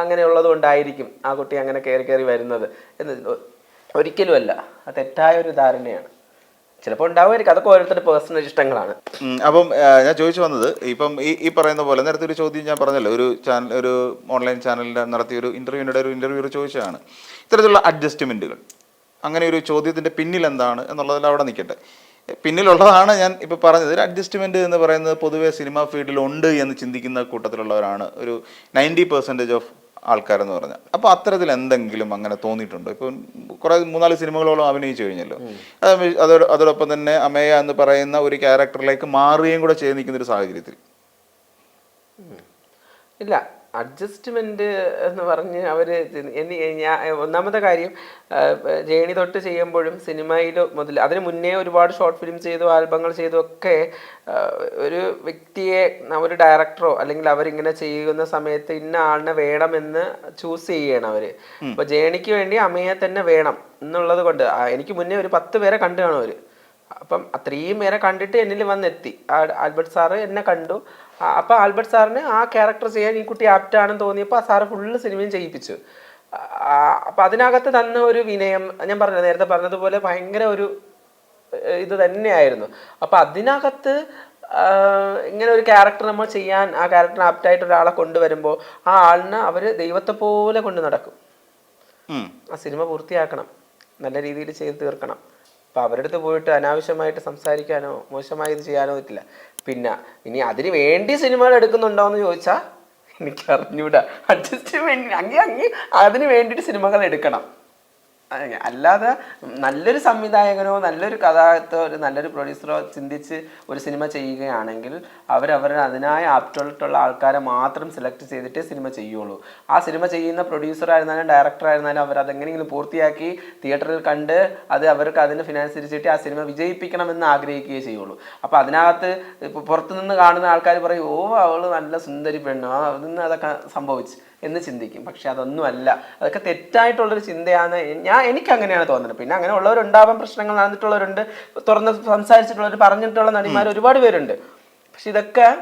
അങ്ങനെയുള്ളത് കൊണ്ടായിരിക്കും ആ കുട്ടി അങ്ങനെ കയറി കയറി വരുന്നത് എന്ന് ഒരിക്കലുമല്ല. അത് തെറ്റായ ഒരു ധാരണയാണ്. ചിലപ്പോൾ ഉണ്ടാവുമായിരിക്കും. അതൊക്കെ ഓരോരുത്തരുടെ പേഴ്സണൽ ഇഷ്ടങ്ങളാണ്. അപ്പം ഞാൻ ചോദിച്ചു വന്നത് ഇപ്പം ഈ ഈ പറയുന്ന പോലെ നേരത്തെ ഒരു ചോദ്യം ഞാൻ പറഞ്ഞല്ലോ ഒരു ചാനൽ ഒരു ഓൺലൈൻ ചാനലിന്റെ നടത്തിയ ഒരു ഇന്റർവ്യൂവിനിടെ ഒരു ഇന്റർവ്യൂ ചോദിച്ചതാണ്. ഇത്തരത്തിലുള്ള അഡ്ജസ്റ്റ്മെന്റുകൾ അങ്ങനെ ഒരു ചോദ്യത്തിന്റെ പിന്നിൽ എന്താണ് എന്നുള്ളതിൽ അവിടെ നിൽക്കട്ടെ. പിന്നിലുള്ളതാണ് ഞാൻ ഇപ്പോൾ പറഞ്ഞത്. ഒരു അഡ്ജസ്റ്റ്മെന്റ് എന്ന് പറയുന്നത് പൊതുവേ സിനിമ ഫീൽഡിൽ ഉണ്ട് എന്ന് ചിന്തിക്കുന്ന കൂട്ടത്തിലുള്ളവരാണ്. ഒരു നയന്റി പെർസെന്റേജ് ഓഫ് ആൾക്കാരെന്ന് പറഞ്ഞാൽ. അപ്പോൾ അത്തരത്തിൽ എന്തെങ്കിലും അങ്ങനെ തോന്നിയിട്ടുണ്ടോ? ഇപ്പം കുറേ മൂന്നാൽ സിനിമകളോളം അഭിനയിച്ചു കഴിഞ്ഞല്ലോ. അത് അതോട് അതോടൊപ്പം തന്നെ അമേയ എന്ന് പറയുന്ന ഒരു ക്യാരക്ടറിലേക്ക് മാറുകയും കൂടെ ചെയ്ത് നിൽക്കുന്ന ഒരു സാഹചര്യത്തിൽ. ഇല്ല. അഡ്ജസ്റ്റ്മെന്റ് എന്ന് പറഞ്ഞ് അവർ ഞാൻ ഒന്നാമത്തെ കാര്യം ജേണി തൊട്ട് ചെയ്യുമ്പോഴും സിനിമയിൽ മുതൽ അതിന് മുന്നേ ഒരുപാട് ഷോർട്ട് ഫിലിം ചെയ്തു ആൽബങ്ങൾ ചെയ്തു ഒക്കെ ഒരു വ്യക്തിയെ ഒരു ഡയറക്ടറോ അല്ലെങ്കിൽ അവരിങ്ങനെ ചെയ്യുന്ന സമയത്ത് ഇന്ന ആളിനെ വേണമെന്ന് ചൂസ് ചെയ്യണം അവർ അപ്പോൾ ജേണിക്ക് വേണ്ടി അമ്മയെ തന്നെ വേണം എന്നുള്ളത് കൊണ്ട് എനിക്ക് മുന്നേ ഒരു പത്ത് പേരെ കണ്ടു കാണും അവർ അപ്പം അത്രയും പേരെ കണ്ടിട്ട് എന്നിൽ വന്നെത്തി. ആൽബർട്ട് സാറ് എന്നെ കണ്ടു. ആ- അപ്പൊ ആൽബർട്ട് സാറിന് ആ ക്യാരക്ടർ ചെയ്യാൻ ഈ കുട്ടി ആപ്റ്റാണെന്ന് തോന്നിയപ്പോൾ ആ സാറ് ഫുള്ള് സിനിമയും ചെയ്യിപ്പിച്ചു. അപ്പോൾ അപ്പൊ അതിനകത്ത് തന്ന ഒരു വിനയം ഞാൻ പറഞ്ഞു നേരത്തെ പറഞ്ഞതുപോലെ ഭയങ്കര ഒരു ഇത് തന്നെയായിരുന്നു. അപ്പോൾ അതിനകത്ത് ഇങ്ങനെ ഒരു ക്യാരക്ടർ നമ്മൾ ചെയ്യാൻ ആ ക്യാരക്ടറിന് ആപ്റ്റായിട്ട് ഒരാളെ കൊണ്ടുവരുമ്പോൾ ആ ആളിനെ അവർ ദൈവത്തെ പോലെ കൊണ്ടു നടക്കും. ആ സിനിമ പൂർത്തിയാക്കണം. നല്ല രീതിയിൽ ചെയ്ത് തീർക്കണം. അപ്പോൾ അവരുടെ അടുത്ത് പോയിട്ട് അനാവശ്യമായിട്ട് സംസാരിക്കാനോ മോശമായി ഇത് ചെയ്യാനോ പറ്റില്ല പിന്നെ ഇനി അതിന് വേണ്ടി സിനിമകൾ എടുക്കുന്നുണ്ടോ എന്ന് ചോദിച്ചാൽ എനിക്ക് അറിഞ്ഞൂടാ അഡ്ജസ്റ്റ്മെന്റ് അങ്ങി അങ്ങി അതിന് വേണ്ടിയിട്ട് സിനിമകൾ എടുക്കണം. അല്ലാതെ നല്ലൊരു സംവിധായകനോ നല്ലൊരു കഥാകൃത്തോ ഒരു നല്ലൊരു പ്രൊഡ്യൂസറോ ചിന്തിച്ച് ഒരു സിനിമ ചെയ്യുകയാണെങ്കിൽ അവരവരുടെ അതിനായി ആപ്റ്റുള്ള ആൾക്കാരെ മാത്രം സെലക്ട് ചെയ്തിട്ടേ സിനിമ ചെയ്യുള്ളൂ. ആ സിനിമ ചെയ്യുന്ന പ്രൊഡ്യൂസർ ആയിരുന്നാലും ഡയറക്ടർ ആയിരുന്നാലും അവർ അതെങ്ങനെയെങ്കിലും പൂർത്തിയാക്കി തിയേറ്ററിൽ കണ്ട് അത് അവർക്ക് അതിന് ഫിനാൻസ് തിരിച്ചിട്ട് ആ സിനിമ വിജയിപ്പിക്കണമെന്ന് ആഗ്രഹിക്കുകയേ ചെയ്യുള്ളൂ. അപ്പോൾ അതിനകത്ത് ഇപ്പോൾ പുറത്തുനിന്ന് കാണുന്ന ആൾക്കാർ പറയും ഓ അവൾ നല്ല സുന്ദരി പെണ്ണു. അതിന്ന് അതൊക്കെ സംഭവിച്ചു. എന്ന് ചിന്തിക്കും. പക്ഷെ അതൊന്നുമല്ല. അതൊക്കെ തെറ്റായിട്ടുള്ളൊരു ചിന്തയാണ്. ഞാൻ എനിക്ക് അങ്ങനെയാണ് തോന്നുന്നത്. പിന്നെ അങ്ങനെ ഉള്ളവരുണ്ടാവാൻ പ്രശ്നങ്ങൾ നടന്നിട്ടുള്ളവരുണ്ട്. തുറന്ന് സംസാരിച്ചിട്ടുള്ളവർ പറഞ്ഞിട്ടുള്ള നടിമാർ ഒരുപാട് പേരുണ്ട്. പക്ഷെ ഇതൊക്കെ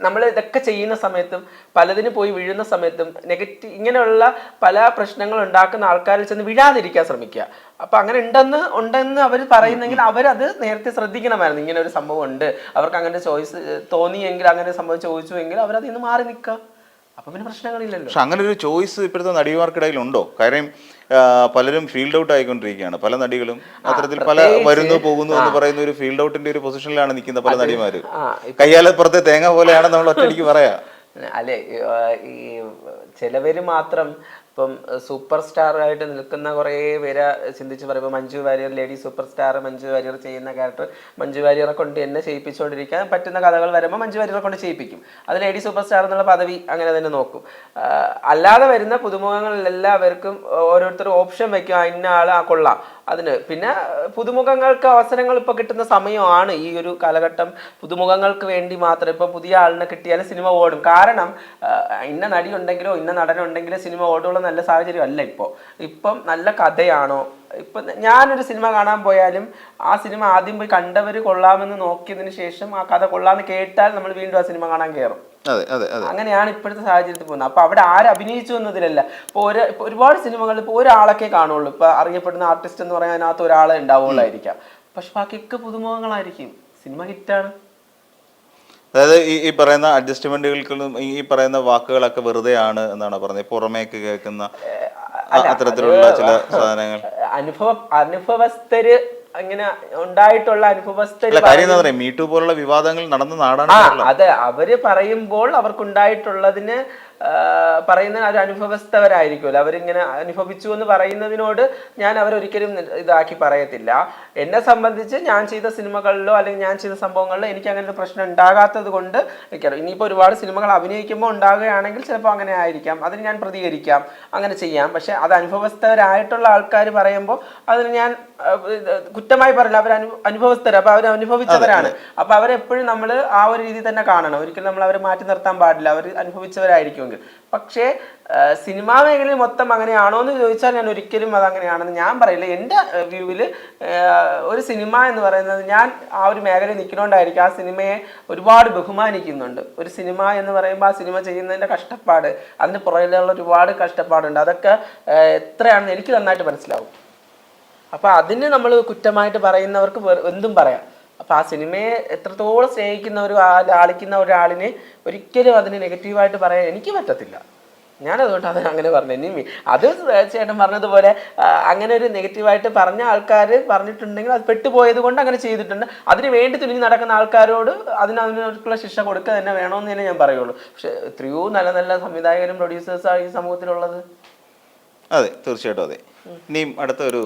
നമ്മൾ ഇതൊക്കെ ചെയ്യുന്ന സമയത്തും പലതിന് പോയി വീഴുന്ന സമയത്തും നെഗറ്റീവ് ഇങ്ങനെയുള്ള പല പ്രശ്നങ്ങൾ ഉണ്ടാക്കുന്ന ആൾക്കാരിൽ ചെന്ന് വീഴാതിരിക്കാൻ ശ്രമിക്കുക. അപ്പൊ അങ്ങനെ ഉണ്ടെന്ന് ഉണ്ടെന്ന് അവർ പറയുന്നെങ്കിൽ അവരത് നേരത്തെ ശ്രദ്ധിക്കണമായിരുന്നു. ഇങ്ങനെ ഒരു സംഭവം ഉണ്ട് അവർക്ക് അങ്ങനെ ചോയ്സ് തോന്നിയെങ്കിൽ അങ്ങനെ സംഭവം ചോദിച്ചുവെങ്കിൽ അവരതിൽ നിന്ന് മാറി നിൽക്കുക. പിന്നെ പ്രശ്നങ്ങളില്ലല്ലോ. പക്ഷെ അങ്ങനെ ഒരു ചോയ്സ് ഇപ്പോഴത്തെ നടിമാർക്കിടയിൽ ഉണ്ടോ? കാര്യം പലരും ഫീൽഡ് ഔട്ട് ആയിക്കൊണ്ടിരിക്കുകയാണ്. പല നടികളും അത്തരത്തിൽ പല വരുന്നു പോകുന്നു എന്ന് പറയുന്ന ഒരു ഫീൽഡ് ഔട്ടിന്റെ ഒരു പൊസിഷനിലാണ് നിൽക്കുന്ന പല നടിമാര്. കയ്യാലെ കയ്യാലപ്പുറത്തെ തേങ്ങ പോലെയാണ് നമ്മൾ ഒറ്റയ്ക്ക് പറയാ. അല്ലെ ഈ ചിലവര് മാത്രം ഇപ്പം സൂപ്പർ സ്റ്റാർ ആയിട്ട് നിൽക്കുന്ന കുറേ പേരെ ചിന്തിച്ച് പറയുമ്പോൾ Manju Warrier lady super star Manju Warrier ചെയ്യുന്ന ക്യാരക്ടർ മഞ്ജു വാര്യറെ കൊണ്ട് എന്നെ ചെയ്യിപ്പിച്ചുകൊണ്ടിരിക്കാൻ പറ്റുന്ന കഥകൾ വരുമ്പോൾ മഞ്ജു വാര്യറെ കൊണ്ട് ചെയ്യിപ്പിക്കും. അത് ലേഡി സൂപ്പർ സ്റ്റാർ എന്നുള്ള പദവി അങ്ങനെ തന്നെ നോക്കും. അല്ലാതെ വരുന്ന പുതുമുഖങ്ങളിൽ എല്ലാവർക്കും ഓരോരുത്തർ ഓപ്ഷൻ വെക്കും ഇന്ന ആൾ ആ കൊള്ളാം. അതിന്. പിന്നെ പുതുമുഖങ്ങൾക്ക് അവസരങ്ങൾ ഇപ്പോൾ കിട്ടുന്ന സമയമാണ് ഈ ഒരു കാലഘട്ടം. പുതുമുഖങ്ങൾക്ക് വേണ്ടി മാത്രം ഇപ്പോൾ പുതിയ ആളിനെ കിട്ടിയാലും സിനിമ ഓടും. കാരണം ഇന്ന നടി ഉണ്ടെങ്കിലോ ഇന്ന നടനുണ്ടെങ്കിലോ സിനിമ ഓടുള്ള നല്ല സാഹചര്യം അല്ല ഇപ്പോൾ ഇപ്പം നല്ല കഥയാണോ? ഇപ്പം ഞാനൊരു സിനിമ കാണാൻ പോയാലും ആ സിനിമ ആദ്യം പോയി കണ്ടവർ കൊള്ളാമെന്ന് നോക്കിയതിന് ശേഷം ആ കഥ കൊള്ളാമെന്ന് കേട്ടാൽ നമ്മൾ വീണ്ടും ആ സിനിമ കാണാൻ കയറും അങ്ങനെയാണ് ഇപ്പോഴത്തെ സാഹചര്യത്തിൽ പോകുന്നത്. അപ്പൊ അവിടെ ആര് അഭിനയിച്ചു എന്നതിലല്ല. ഇപ്പൊ ഒരു ഇപ്പൊ ഒരുപാട് സിനിമകളിൽ ഇപ്പൊ ഒരാളൊക്കെ കാണുള്ളൂ. ഇപ്പൊ അറിയപ്പെടുന്ന ആർട്ടിസ്റ്റ് എന്ന് പറയാൻ അതിനകത്ത് ഒരാളെ ഉണ്ടാവുള്ളായിരിക്കാം പക്ഷെ ബാക്കിയൊക്കെ പുതുമുഖങ്ങളായിരിക്കും. സിനിമ ഹിറ്റാണ്. അതായത് ഈ ഈ പറയുന്ന അഡ്ജസ്റ്റ്മെന്റുകൾക്കും ഈ പറയുന്ന വാക്കുകളൊക്കെ വെറുതെയാണ് എന്നാണ് പറഞ്ഞത്? പുറമേക്ക് കേൾക്കുന്ന അത്തരത്തിലുള്ള ചില സാധനങ്ങൾ. അനുഭവ അനുഭവസ്ഥര് അങ്ങനെ ഉണ്ടായിട്ടുള്ള അനുഭവസ്ഥ എന്താ പറയാ പോലുള്ള വിവാദങ്ങൾ നടന്ന നാടാണ് അതെ അവർ പറയുമ്പോൾ അവർക്കുണ്ടായിട്ടുള്ളതിന് പറയുന്ന ഒരു അനുഭവസ്ഥവരായിരിക്കുമല്ലോ. അവരിങ്ങനെ അനുഭവിച്ചു എന്ന് പറയുന്നതിനോട് ഞാൻ അവരൊരിക്കലും ഇതാക്കി പറയത്തില്ല. എന്നെ സംബന്ധിച്ച് ഞാൻ ചെയ്ത സിനിമകളിലോ അല്ലെങ്കിൽ ഞാൻ ചെയ്ത സംഭവങ്ങളിലോ എനിക്ക് അങ്ങനെ ഒരു പ്രശ്നം ഉണ്ടാകാത്തത് കൊണ്ട് എനിക്കറിയാം. ഇനിയിപ്പോൾ ഒരുപാട് സിനിമകൾ അഭിനയിക്കുമ്പോൾ ഉണ്ടാകുകയാണെങ്കിൽ ചിലപ്പോൾ അങ്ങനെ ആയിരിക്കാം. അതിന് ഞാൻ പ്രതികരിക്കാം. അങ്ങനെ ചെയ്യാം. പക്ഷേ അത് അനുഭവസ്ഥവരായിട്ടുള്ള ആൾക്കാർ പറയുമ്പോൾ അതിന് ഞാൻ കുറ്റമായി പറയില്ല. അവർ അനു അനുഭവസ്ഥർ അപ്പൊ അവർ അനുഭവിച്ചവരാണ്. അപ്പൊ അവരെപ്പോഴും നമ്മൾ ആ ഒരു രീതി തന്നെ കാണണം. ഒരിക്കലും നമ്മൾ അവരെ മാറ്റി നിർത്താൻ പാടില്ല. അവർ അനുഭവിച്ചവരായിരിക്കുമെങ്കിൽ പക്ഷേ സിനിമാ മേഖലയിൽ മൊത്തം അങ്ങനെയാണോ എന്ന് ചോദിച്ചാൽ ഞാൻ ഒരിക്കലും അത് അങ്ങനെയാണെന്ന് ഞാൻ പറയില്ല. എന്റെ വ്യൂവിൽ ഒരു സിനിമ എന്ന് പറയുന്നത് ഞാൻ ആ ഒരു മേഖലയിൽ നിൽക്കുന്നതുകൊണ്ടായിരിക്കും ആ സിനിമയെ ഒരുപാട് ബഹുമാനിക്കുന്നുണ്ട്. ഒരു സിനിമ എന്ന് പറയുമ്പോൾ ആ സിനിമ ചെയ്യുന്നതിന്റെ കഷ്ടപ്പാട് അതിന് പുറകിലുള്ള ഒരുപാട് കഷ്ടപ്പാടുണ്ട്. അതൊക്കെ എത്രയാണെന്ന് എനിക്ക് നന്നായിട്ട് മനസ്സിലാവും. അപ്പോൾ അതിന് നമ്മൾ കുറ്റമായിട്ട് പറയുന്നവർക്ക് എന്തും പറയാം. അപ്പൊ ആ സിനിമയെ എത്രത്തോളം സ്നേഹിക്കുന്ന ഒരു ലാളിക്കുന്ന ഒരാളിനെ ഒരിക്കലും അതിന് നെഗറ്റീവായിട്ട് പറയാൻ എനിക്ക് പറ്റത്തില്ല. ഞാനതുകൊണ്ട് അത് അങ്ങനെ പറഞ്ഞു. ഇനി അത് ചേട്ടൻ പറഞ്ഞതുപോലെ അങ്ങനെ ഒരു നെഗറ്റീവായിട്ട് പറഞ്ഞ ആൾക്കാർ പറഞ്ഞിട്ടുണ്ടെങ്കിൽ അത് പെട്ടുപോയത് കൊണ്ട് അങ്ങനെ ചെയ്തിട്ടുണ്ട്. അതിന് വേണ്ടി തുനിഞ്ഞ് നടക്കുന്ന ആൾക്കാരോട് അതിന് അതിനുള്ള ശിക്ഷ കൊടുക്കുക തന്നെ വേണമെന്ന് തന്നെ ഞാൻ പറയുള്ളൂ. പക്ഷെ എത്രയോ നല്ല നല്ല സംവിധായകരും പ്രൊഡ്യൂസേഴ്സാണ് ഈ സമൂഹത്തിലുള്ളത്. അതെ തീർച്ചയായിട്ടും അതെ. ഇനിയും അടുത്ത ഒരു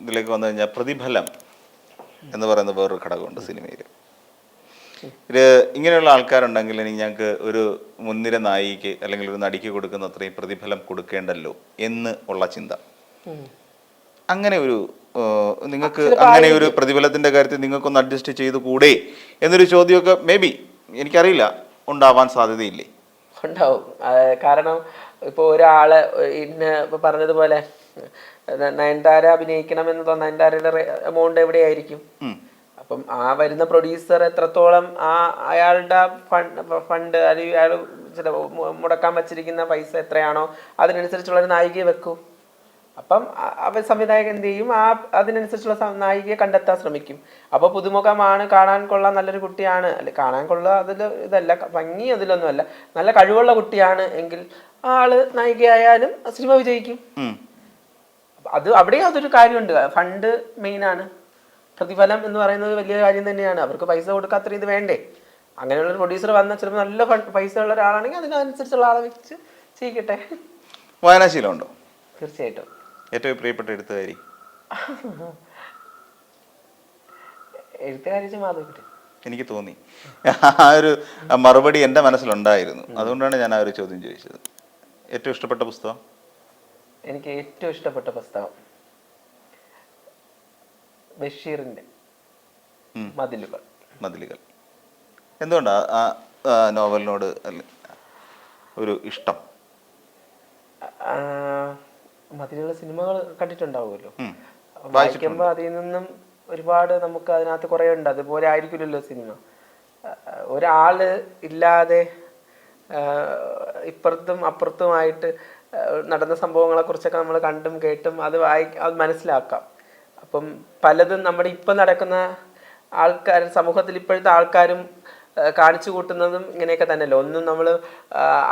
ഇതിലേക്ക് വന്നു കഴിഞ്ഞാൽ പ്രതിഫലം എന്ന് പറയുന്ന വേറൊരു ഘടകമുണ്ട് സിനിമയിൽ. ഇത് ഇങ്ങനെയുള്ള ആൾക്കാരുണ്ടെങ്കിൽ ഇനി ഞങ്ങൾക്ക് ഒരു മുൻനിര നായിക്ക് അല്ലെങ്കിൽ ഒരു നടിക്ക് കൊടുക്കുന്ന അത്രയും പ്രതിഫലം കൊടുക്കേണ്ടല്ലോ എന്ന് ഉള്ള ചിന്ത. അങ്ങനെ ഒരു നിങ്ങൾക്ക് അങ്ങനെ ഒരു പ്രതിഫലത്തിന്റെ കാര്യത്തിൽ നിങ്ങൾക്കൊന്ന് അഡ്ജസ്റ്റ് ചെയ്തു കൂടെ എന്നൊരു ചോദ്യമൊക്കെ മേ ബി എനിക്കറിയില്ല. ഉണ്ടാവാൻ സാധ്യതയില്ലേ? ഉണ്ടാവും. കാരണം ഇപ്പോൾ ഒരാൾ ഇന്ന് പറഞ്ഞതുപോലെ നയൻതാര അഭിനയിക്കണം എന്ന് തോന്നുന്ന. നയൻതാരയുടെ എമൗണ്ട് എവിടെയായിരിക്കും. അപ്പം ആ വരുന്ന പ്രൊഡ്യൂസർ എത്രത്തോളം ആ അയാളുടെ ഫണ്ട് ഫണ്ട് അല്ലെങ്കിൽ അയാൾ ചില മുടക്കാൻ വച്ചിരിക്കുന്ന പൈസ എത്രയാണോ അതിനനുസരിച്ചുള്ള ഒരു നായികയെ വെക്കൂ. അപ്പം അവർ സംവിധായകൻ എന്ത് ചെയ്യും? ആ അതിനനുസരിച്ചുള്ള നായികയെ കണ്ടെത്താൻ ശ്രമിക്കും. അപ്പോൾ പുതുമുഖമാണ് കാണാൻ കൊള്ളാൻ നല്ലൊരു കുട്ടിയാണ്. അല്ലെ കാണാൻ കൊള്ള അതിൽ ഇതല്ല ഭംഗി അതിലൊന്നുമല്ല. നല്ല കഴിവുള്ള കുട്ടിയാണ് എങ്കിൽ ആൾ നായികയായാലും സിനിമ വിജയിക്കും. അത് അവിടെ അതൊരു കാര്യമുണ്ട്. ഫണ്ട് മെയിനാണ്. ആണ് പ്രതിഫലം എന്ന് പറയുന്നത് വലിയ കാര്യം തന്നെയാണ്. അവർക്ക് പൈസ കൊടുക്കാത്ത ഇത് വേണ്ടേ? അങ്ങനെയുള്ള ഒരു പ്രൊഡ്യൂസർ വന്ന ചിലപ്പോൾ നല്ല ഫണ്ട് പൈസ ഉള്ള ഒരാളാണെങ്കിൽ അതിനനുസരിച്ചുള്ള ആളെ വെച്ച് ചെയ്യിക്കട്ടെ. വായനാശീലം ഉണ്ടോ തീർച്ചയായിട്ടും. ഏറ്റവും പ്രിയപ്പെട്ട എഴുത്തുകാരി? എഴുത്തുകാരി മാധവിക്കുട്ടി എനിക്ക് തോന്നി. ആ ഒരു മറുപടി എന്റെ മനസ്സിലുണ്ടായിരുന്നു. അതുകൊണ്ടാണ് ഞാൻ ആ ഒരു ചോദ്യം ചോദിച്ചത്. ഏറ്റവും ഇഷ്ടപ്പെട്ട പുസ്തകം? എനിക്ക് ഏറ്റവും ഇഷ്ടപ്പെട്ട പുസ്തകം. ബഷീറിന്റെ. മതിലുകൾ. മതിലുകൾ. എന്തുകൊണ്ടാണ് ആ നോവലിനോട് ഒരു ഇഷ്ടം? മതിലുള്ള സിനിമകൾ കണ്ടിട്ടുണ്ടാവുമല്ലോ. വായിക്കുമ്പോ വായിക്കുമ്പോൾ അതിൽ നിന്നും ഒരുപാട് നമുക്ക് അതിനകത്ത് കുറേ ഉണ്ട്. അതുപോലെ ആയിരിക്കില്ലല്ലോ സിനിമ. ഒരാൾ ഇല്ലാതെ ഇപ്പുറത്തും അപ്പുറത്തുമായിട്ട് നടന്ന സംഭവങ്ങളെ കുറിച്ചൊക്കെ നമ്മൾ കണ്ടും കേട്ടും അത് വായി അത് മനസ്സിലാക്കാം. അപ്പം പലതും നമ്മുടെ ഇപ്പം നടക്കുന്ന ആൾക്കാർ സമൂഹത്തിൽ ഇപ്പോഴത്തെ ആൾക്കാരും കാണിച്ചു കൂട്ടുന്നതും ഇങ്ങനെയൊക്കെ തന്നെയല്ലോ? ഒന്നും നമ്മൾ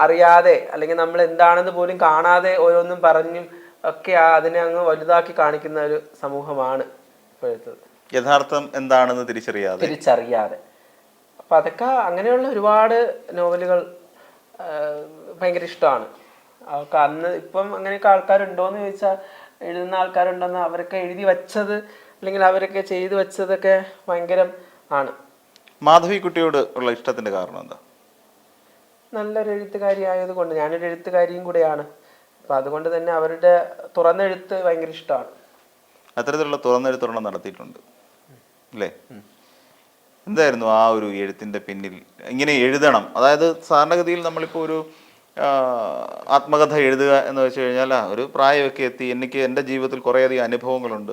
അറിയാതെ അല്ലെങ്കിൽ നമ്മൾ എന്താണെന്ന് പോലും കാണാതെ ഓരോന്നും പറഞ്ഞും ഒക്കെ അതിനെ അങ്ങ് വലുതാക്കി കാണിക്കുന്ന ഒരു സമൂഹമാണ് ഇപ്പോഴത്തത് യഥാർത്ഥം എന്താണെന്ന് തിരിച്ചറിയാതെ. തിരിച്ചറിയാതെ. അപ്പൊ അതൊക്കെ അങ്ങനെയുള്ള ഒരുപാട് നോവലുകൾ ഭയങ്കര ഇഷ്ടമാണ്. അന്ന് ഇപ്പം അങ്ങനെയൊക്കെ ആൾക്കാരുണ്ടോയെന്ന് ചോദിച്ചാൽ എഴുതുന്ന ആൾക്കാരുണ്ടെന്ന് അവരൊക്കെ എഴുതി വച്ചത് അല്ലെങ്കിൽ അവരൊക്കെ ചെയ്തു വെച്ചതൊക്കെ ഭയങ്കര ആണ്. മാധവി കുട്ടിയോട് ഉള്ള ഇഷ്ടത്തിന്റെ കാരണം എന്താ? നല്ലൊരു എഴുത്തുകാരി ആയതുകൊണ്ട് ഞാനൊരു എഴുത്തുകാരിയും കൂടെയാണ്. അപ്പം അതുകൊണ്ട് തന്നെ അവരുടെ തുറന്നെഴുത്ത് ഭയങ്കര ഇഷ്ടമാണ്. അത്തരത്തിലുള്ള തുറന്നെഴുത്തുരണം നടത്തിയിട്ടുണ്ട്. അല്ലേ? എന്തായിരുന്നു ആ ഒരു എഴുത്തിന്റെ പിന്നിൽ? ഇങ്ങനെ എഴുതണം. അതായത് സാധാരണഗതിയിൽ നമ്മളിപ്പോൾ ഒരു ആത്മകഥ എഴുതുക എന്ന് വെച്ച് കഴിഞ്ഞാൽ ഒരു പ്രായമൊക്കെ എത്തി. എനിക്ക് എന്റെ ജീവിതത്തിൽ കുറേയധികം അനുഭവങ്ങളുണ്ട്.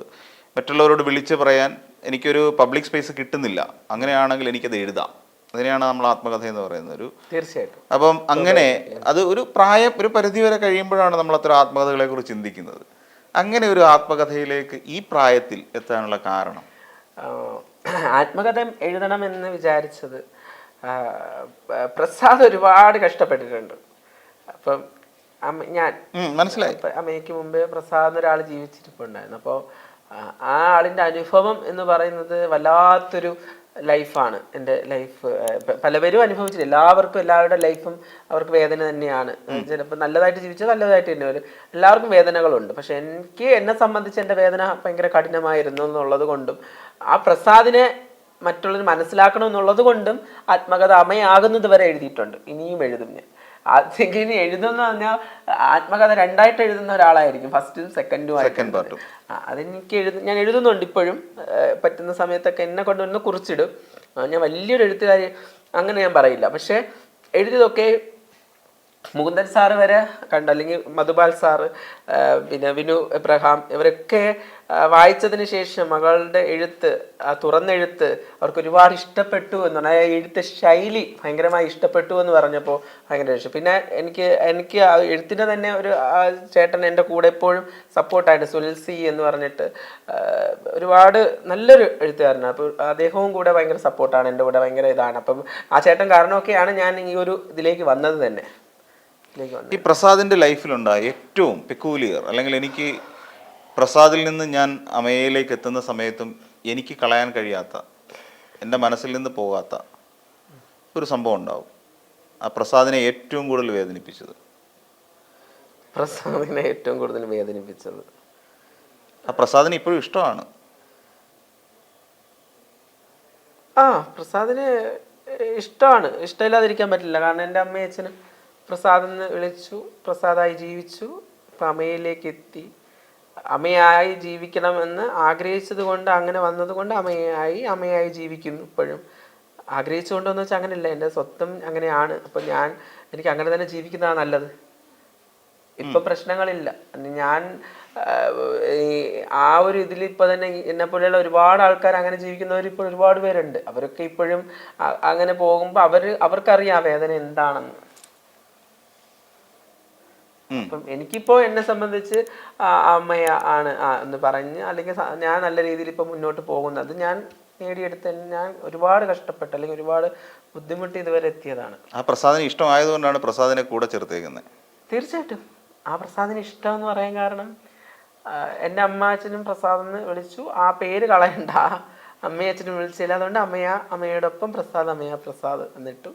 മറ്റുള്ളവരോട് വിളിച്ച് പറയാൻ എനിക്കൊരു പബ്ലിക് സ്പേസ് കിട്ടുന്നില്ല. അങ്ങനെയാണെങ്കിൽ എനിക്കത് എഴുതാം. അതിനെയാണ് നമ്മൾ ആത്മകഥ എന്ന് പറയുന്നത്. ഒരു തീർച്ചയായിട്ടും. അപ്പം അങ്ങനെ അത്. ഒരു പ്രായം ഒരു പരിധി വരെ കഴിയുമ്പോഴാണ് നമ്മൾ അത്ര ആത്മകഥകളെ കുറിച്ച് ചിന്തിക്കുന്നത്. അങ്ങനെ ഒരു ആത്മകഥയിലേക്ക് ഈ പ്രായത്തിൽ എത്താനുള്ള കാരണം? ആത്മകഥ എഴുതണമെന്ന് വിചാരിച്ചത് പ്രസാദ് ഒരുപാട് കഷ്ടപ്പെട്ടിട്ടുണ്ട്. അപ്പം ഞാൻ മനസ്സിലായി. അമ്മയ്ക്ക് മുമ്പേ പ്രസാദ് എന്നൊരാൾ ജീവിച്ചിരിപ്പുണ്ടായിരുന്നു. അപ്പോൾ ആ ആളിന്റെ അനുഭവം എന്ന് പറയുന്നത് വല്ലാത്തൊരു ലൈഫാണ് എന്റെ ലൈഫ്. പലവരും അനുഭവിച്ചില്ല എല്ലാവർക്കും എല്ലാവരുടെ ലൈഫും അവർക്ക് വേദന തന്നെയാണ്. ചിലപ്പോൾ നല്ലതായിട്ട് ജീവിച്ചത് നല്ലതായിട്ട് തന്നെ വരും. എല്ലാവർക്കും വേദനകളുണ്ട്. പക്ഷെ എനിക്ക് എന്നെ സംബന്ധിച്ച് എന്റെ വേദന ഭയങ്കര കഠിനമായിരുന്നു എന്നുള്ളത് കൊണ്ടും ആ പ്രസാദിനെ മറ്റുള്ളവർ മനസ്സിലാക്കണം എന്നുള്ളത് കൊണ്ടും ആത്മകഥ അമ്മയാകുന്നത് വരെ എഴുതിയിട്ടുണ്ട്. ഇനിയും എഴുതും ഞാൻ. ഇനി എഴുതുന്ന പറഞ്ഞാൽ ആത്മകഥ രണ്ടായിട്ട് എഴുതുന്ന ഒരാളായിരിക്കും ഫസ്റ്റും സെക്കൻഡും സെക്കൻഡ് പാർട്ടും. അതെനിക്ക് എഴുതു ഞാൻ എഴുതുന്നുണ്ട് ഇപ്പോഴും പറ്റുന്ന സമയത്തൊക്കെ എന്നെ കൊണ്ടുവന്ന് കുറിച്ചിടും ഞാൻ വലിയൊരു എഴുത്തുകാരി അങ്ങനെ ഞാൻ പറയില്ല പക്ഷേ എഴുതിയതൊക്കെ മുകുന്ദൻ സാറ് വരെ കണ്ടു. അല്ലെങ്കിൽ മധുപാൽ സാറ് പിന്നെ വിനു എബ്രഹാം ഇവരൊക്കെ വായിച്ചതിന് ശേഷം മകളുടെ എഴുത്ത് ആ തുറന്നെഴുത്ത് അവർക്ക് ഒരുപാട് ഇഷ്ടപ്പെട്ടു എന്ന് പറഞ്ഞാൽ ആ എഴുത്ത് ശൈലി ഭയങ്കരമായി ഇഷ്ടപ്പെട്ടു എന്ന് പറഞ്ഞപ്പോൾ ഭയങ്കര ഇഷ്ടം പിന്നെ എനിക്ക് എനിക്ക് ആ എഴുത്തിന്റെ തന്നെ ഒരു ചേട്ടൻ എന്റെ കൂടെ എപ്പോഴും സപ്പോർട്ടായിട്ട് സുനിൽ സി എന്ന് പറഞ്ഞിട്ട് ഒരുപാട് നല്ലൊരു എഴുത്തുകാരനാണ്. അപ്പോൾ അദ്ദേഹവും കൂടെ ഭയങ്കര സപ്പോർട്ടാണ് എന്റെ കൂടെ ഭയങ്കര ഇതാണ്. അപ്പം ആ ചേട്ടൻ കാരണമൊക്കെയാണ് ഞാൻ ഈ ഒരു ഇതിലേക്ക് വന്നത് തന്നെ. ഈ പ്രസാദിന്റെ ലൈഫിലുണ്ടായ ഏറ്റവും പെക്കൂലിയർ അല്ലെങ്കിൽ എനിക്ക് പ്രസാദിൽ നിന്ന് ഞാൻ അമയയിലേക്ക് എത്തുന്ന സമയത്തും എനിക്ക് കളയാൻ കഴിയാത്ത എന്റെ മനസ്സിൽ നിന്ന് പോകാത്ത ഒരു സംഭവം ഉണ്ടാവും. ആ പ്രസാദിനെ ഏറ്റവും കൂടുതൽ വേദനിപ്പിച്ചത്. പ്രസാദിനെ ഏറ്റവും കൂടുതൽ വേദനിപ്പിച്ചത്. ആ പ്രസാദിന് ഇപ്പോഴും ഇഷ്ടമാണ്. ആ പ്രസാദിന് ഇഷ്ടമാണ്. ഇഷ്ടമില്ലാതിരിക്കാൻ പറ്റില്ല. കാരണം എന്റെ അമ്മയും അച്ഛനും പ്രസാദ് എന്ന് വിളിച്ചു പ്രസാദായി ജീവിച്ചു ഇപ്പം അമ്മയിലേക്ക് എത്തി അമ്മയായി ജീവിക്കണമെന്ന് ആഗ്രഹിച്ചത് കൊണ്ട് അങ്ങനെ വന്നത് കൊണ്ട് അമ്മയായി അമ്മയായി ജീവിക്കുന്നു ഇപ്പോഴും. ആഗ്രഹിച്ചുകൊണ്ടെന്ന് വെച്ചാൽ അങ്ങനെയല്ല എന്റെ സ്വത്തം അങ്ങനെയാണ്. അപ്പം ഞാൻ എനിക്ക് അങ്ങനെ തന്നെ ജീവിക്കുന്നതാണ് നല്ലത്. ഇപ്പം പ്രശ്നങ്ങളില്ല. ഞാൻ ആ, ഒരു ഇതിൽ ഇപ്പൊ തന്നെ എന്നെ പോലെയുള്ള ഒരുപാട് ആൾക്കാർ അങ്ങനെ ജീവിക്കുന്നവർ ഇപ്പോൾ ഒരുപാട് പേരുണ്ട്. അവരൊക്കെ ഇപ്പോഴും അങ്ങനെ പോകുമ്പോൾ അവർ അവർക്കറിയാം വേദന എന്താണെന്ന്. അപ്പം എനിക്കിപ്പോ എന്നെ സംബന്ധിച്ച് അമ്മയ ആണ് എന്ന് പറഞ്ഞ് അല്ലെങ്കിൽ ഞാൻ നല്ല രീതിയിൽ ഇപ്പൊ മുന്നോട്ട് പോകുന്നത് ഞാൻ നേടിയെടുത്ത് ഞാൻ ഒരുപാട് കഷ്ടപ്പെട്ട് അല്ലെങ്കിൽ ഒരുപാട് ബുദ്ധിമുട്ട് ഇതുവരെ എത്തിയതാണ്. ആ പ്രസാദിന് ഇഷ്ടമായതുകൊണ്ടാണ് പ്രസാദിനെ കൂടെ ചേർത്തേക്കുന്നത്. തീർച്ചയായിട്ടും. ആ പ്രസാദിന് ഇഷ്ടം എന്ന് പറയാൻ കാരണം എന്റെ അമ്മാച്ചനും പ്രസാദ് എന്ന് വിളിച്ചു. ആ പേര് കളയണ്ട. അമ്മയും അച്ഛനും വിളിച്ചില്ല. അതുകൊണ്ട് അമ്മയ അമ്മയോടൊപ്പം പ്രസാദ് അമ്മയ പ്രസാദ് എന്നിട്ടു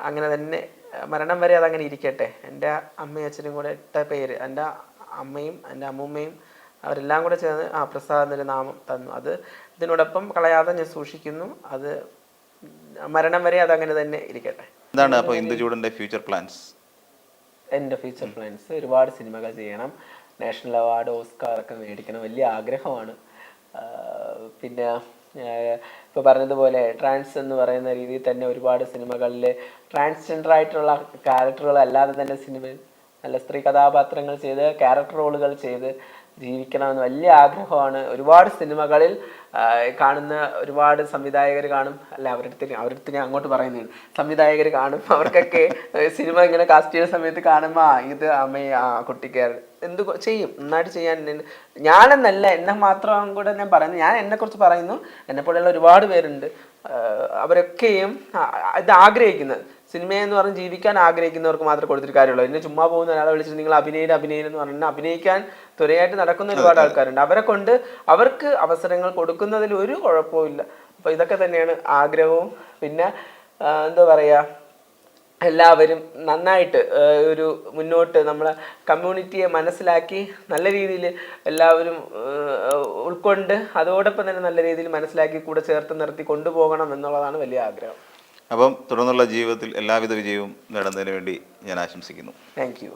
അങ്ങനെ തന്നെ മരണം വരെ അതങ്ങനെ ഇരിക്കട്ടെ. എന്റെ അമ്മയും അച്ഛനും കൂടെ ഇട്ട പേര് എന്റെ അമ്മയും എന്റെ അമ്മൂമ്മയും അവരെല്ലാം കൂടെ ചേർന്ന് ആ പ്രസാദ് എന്നൊരു നാമം തന്നു. അത് ഇതിനോടൊപ്പം കളയാതെ ഞാൻ സൂക്ഷിക്കുന്നു. അത് മരണം വരെ അതങ്ങനെ തന്നെ ഇരിക്കട്ടെ. എന്താണ് അപ്പോൾ ഇന്ദുചൂടന്റെ ഫ്യൂച്ചർ പ്ലാൻസ് എന്റെ ഫ്യൂച്ചർ പ്ലാൻസ് ഒരുപാട് സിനിമകൾ ചെയ്യണം. നാഷണൽ അവാർഡ് ഓസ്കാർ ഒക്കെ മേടിക്കണം. വലിയ ആഗ്രഹമാണ്. പിന്നെ ഇപ്പോൾ പറഞ്ഞതുപോലെ ട്രാൻസ് എന്ന് പറയുന്ന രീതിയിൽ തന്നെ ഒരുപാട് സിനിമകളിൽ ട്രാൻസ്ജെൻഡർ ആയിട്ടുള്ള ക്യാരക്ടറുകൾ അല്ലാതെ തന്നെ സിനിമയിൽ നല്ല സ്ത്രീ കഥാപാത്രങ്ങൾ ചെയ്ത് ക്യാരക്ടർ റോളുകൾ ചെയ്ത് ജീവിക്കണമെന്ന് വലിയ ആഗ്രഹമാണ്. ഒരുപാട് സിനിമകളിൽ കാണുന്ന ഒരുപാട് സംവിധായകർ കാണും. അല്ല അവരടുത്ത് അവരുടെ അടുത്ത് ഞാൻ അങ്ങോട്ട് പറയുന്നതാണ്. സംവിധായകർ കാണും. അവർക്കൊക്കെ സിനിമ ഇങ്ങനെ കാസ്റ്റ് ചെയ്യുന്ന സമയത്ത് കാണുമ്പോൾ ഇത് അമ്മയെ ആ കുട്ടിക്ക് എന്ത് ചെയ്യും? നന്നായിട്ട് ചെയ്യാൻ ഞാനെന്നല്ല എന്നെ മാത്രം കൂടെ ഞാൻ പറയുന്നത് ഞാൻ എന്നെക്കുറിച്ച് പറയുന്നു. എന്നെപ്പോലെയുള്ള ഒരുപാട് പേരുണ്ട്. അവരൊക്കെയും ഇത് ആഗ്രഹിക്കുന്നത്. സിനിമയെന്ന് പറഞ്ഞ് ജീവിക്കാൻ ആഗ്രഹിക്കുന്നവർക്ക് മാത്രമേ കൊടുത്തിട്ട് കാര്യമുള്ളൂ. എന്നെ ചുമ്മാ പോകുന്ന ഒരാളെ വിളിച്ചിട്ട് നിങ്ങൾ അഭിനയിന് അഭിനയിന് എന്ന് പറഞ്ഞാൽ അഭിനയിക്കാൻ ത്വരയായിട്ട് നടക്കുന്ന ഒരുപാട് ആൾക്കാരുണ്ട്. അവരെ കൊണ്ട് അവർക്ക് അവസരങ്ങൾ കൊടുക്കുന്നതിൽ ഒരു കുഴപ്പമില്ല അപ്പൊ ഇതൊക്കെ തന്നെയാണ് ആഗ്രഹവും. പിന്നെ എന്താ പറയാ എല്ലാവരും നന്നായിട്ട് ഒരു മുന്നോട്ട് നമ്മളെ കമ്മ്യൂണിറ്റിയെ മനസ്സിലാക്കി നല്ല രീതിയിൽ എല്ലാവരും ഉൾക്കൊണ്ട് അതോടൊപ്പം തന്നെ നല്ല രീതിയിൽ മനസ്സിലാക്കി കൂടെ ചേർത്ത് നിർത്തി കൊണ്ടുപോകണം എന്നുള്ളതാണ് വലിയ ആഗ്രഹം. അപ്പം തുടർന്നുള്ള ജീവിതത്തിൽ എല്ലാവിധ വിജയവും നേടുന്നതിന് വേണ്ടി ഞാൻ ആശംസിക്കുന്നു. Thank you